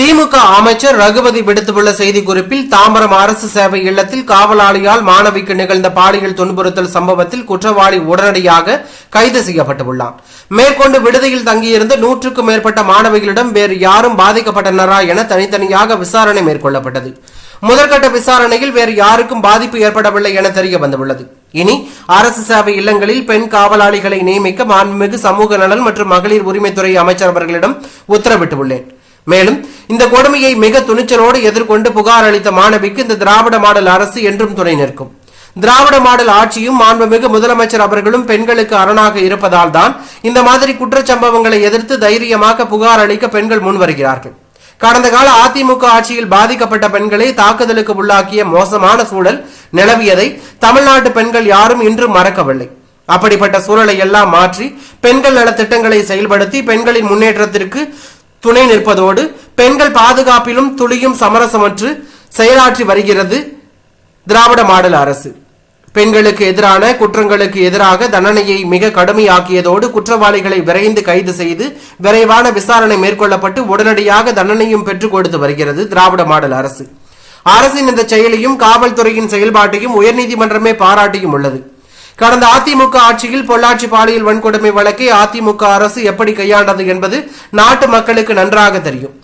திமுக அமைச்சர் ரகுபதி விடுத்துள்ள செய்திக்குறிப்பில் தாம்பரம் அரசு சேவை இல்லத்தில் காவலாளியால் மாணவிக்கு நிகழ்ந்த பாலியல் துன்புறுத்தல் சம்பவத்தில் குற்றவாளி உடனடியாக கைது செய்யப்பட்டுள்ளார் மேற்கொண்டு விடுதியில் தங்கியிருந்த நூற்றுக்கும் மேற்பட்ட மாணவிகளிடம் வேறு யாரும் பாதிக்கப்பட்டனரா என தனித்தனியாக விசாரணை மேற்கொள்ளப்பட்டது. முதற்கட்ட விசாரணையில் வேறு யாருக்கும் பாதிப்பு ஏற்படவில்லை என தெரிய வந்துள்ளது. இனி அரசு சேவை இல்லங்களில் பெண் காவலாளிகளை நியமிக்க மாண்புமிகு சமூக நலன் மற்றும் மகளிர் உரிமைத்துறை அமைச்சர் அவர்களிடம் உத்தரவிட்டுள்ளேன். மேலும் இந்த கொடுமையை மிக துணிச்சலோடு எதிர்கொண்டு புகார் அளித்த மாணவிக்கு இந்த திராவிட மாடல் அரசு என்றும் துணை நிற்கும். திராவிட மாடல் ஆட்சியும் மாண்புமிகு முதலமைச்சர் அவர்களும் பெண்களுக்கு அரணாக இருப்பதால் தான் இந்த மாதிரி குற்றச்சம்பவங்களை எதிர்த்து தைரியமாக புகார் அளிக்க பெண்கள் முன்வருகிறார்கள் கடந்த கால அதிமுக ஆட்சியில் பாதிக்கப்பட்ட பெண்களை தாக்குதலுக்கு உள்ளாக்கிய மோசமான சூழல் நிலவியதை தமிழ்நாட்டு பெண்கள் யாரும் இன்றும் மறக்கவில்லை. அப்படிப்பட்ட சூழலை எல்லாம் மாற்றி பெண்கள் நல திட்டங்களை செயல்படுத்தி பெண்களின் முன்னேற்றத்திற்கு துணை நிற்பதோடு பெண்கள் பாதுகாப்பிலும் துளியும் சமரசமற்று செயலாற்றி வருகிறது திராவிட மாடல் அரசு. பெண்களுக்கு எதிரான குற்றங்களுக்கு எதிராக தண்டனையை மிக கடுமையாக்கியதோடு குற்றவாளிகளை விரைந்து கைது செய்து விரைவான விசாரணை மேற்கொள்ளப்பட்டு உடனடியாக தண்டனையும் பெற்றுக் கொடுத்து வருகிறது திராவிட மாடல் அரசு. அரசின் இந்த செயலையும் காவல்துறையின் செயல்பாட்டையும் உயர்நீதிமன்றமே பாராட்டியும் உள்ளது. கடந்த அதிமுக ஆட்சியில் பொள்ளாச்சி பாலியல் வன்கொடுமை வழக்கை அதிமுக அரசு எப்படி கையாண்டது என்பது நாட்டு மக்களுக்கு நன்றாக தெரியும்.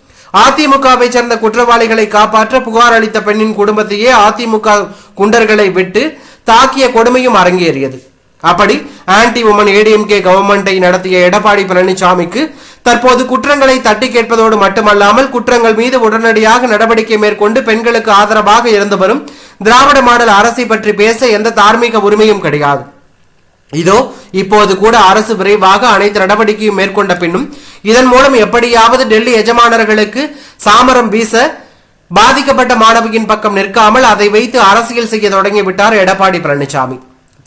அதிமுகவை சேர்ந்த குற்றவாளிகளை காப்பாற்ற புகார் அளித்த பெண்ணின் குடும்பத்தையே அதிமுக குண்டர்களை விட்டு தாக்கிய கொடுமையும் அரங்கேறியது. அப்படி ஆன்டி உமன் ஏடிஎம்கே கவர்மெண்டை நடத்திய எடப்பாடி பழனிசாமிக்கு தற்போது குற்றங்களை தட்டி கேட்பதோடு மட்டுமல்லாமல் குற்றங்கள் மீது உடனடியாக நடவடிக்கை மேற்கொண்டு பெண்களுக்கு ஆதரவாக இருந்து வரும் திராவிட மாடல் அரசை பற்றி பேச எந்த தார்மீக உரிமையும் கிடையாது. இதோ இப்போது கூட அரசு விரைவாக அனைத்து நடவடிக்கையும் மேற்கொண்ட பின்னும் இதன் மூலம் எப்படியாவது டெல்லி எஜமானர்களுக்கு சாமரம் வீச பாதிக்கப்பட்ட மாணவியின் பக்கம் நிற்காமல் அதை வைத்து அரசியல் செய்ய தொடங்கிவிட்டார் Edappadi Palaniswami.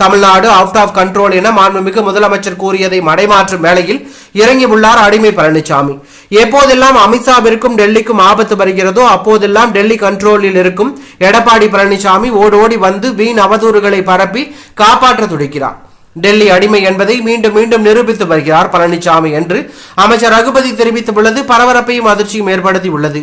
Tamil Nadu out of control என மாண்புமிகு முதலமைச்சர் கூறியதை மடைமாற்றும் வேளையில் இறங்கியுள்ளார் அடிமை பழனிசாமி எப்போதெல்லாம் அமித்ஷாவிற்கும் டெல்லிக்கும் ஆபத்து வருகிறதோ அப்போதெல்லாம் டெல்லி கண்ட்ரோலில் இருக்கும் எடப்பாடி பழனிசாமி ஓடோடி வந்து வீண் அவதூறுகளை பரப்பி காப்பாற்ற துடிக்கிறார். டெல்லி அடிமை என்பதை மீண்டும் மீண்டும் நிரூபித்து வருகிறார் பழனிசாமி என்று அமைச்சர் ரகுபதி தெரிவித்துள்ளது. பரபரப்பையும் அதிர்ச்சியும் ஏற்படுத்தி உள்ளது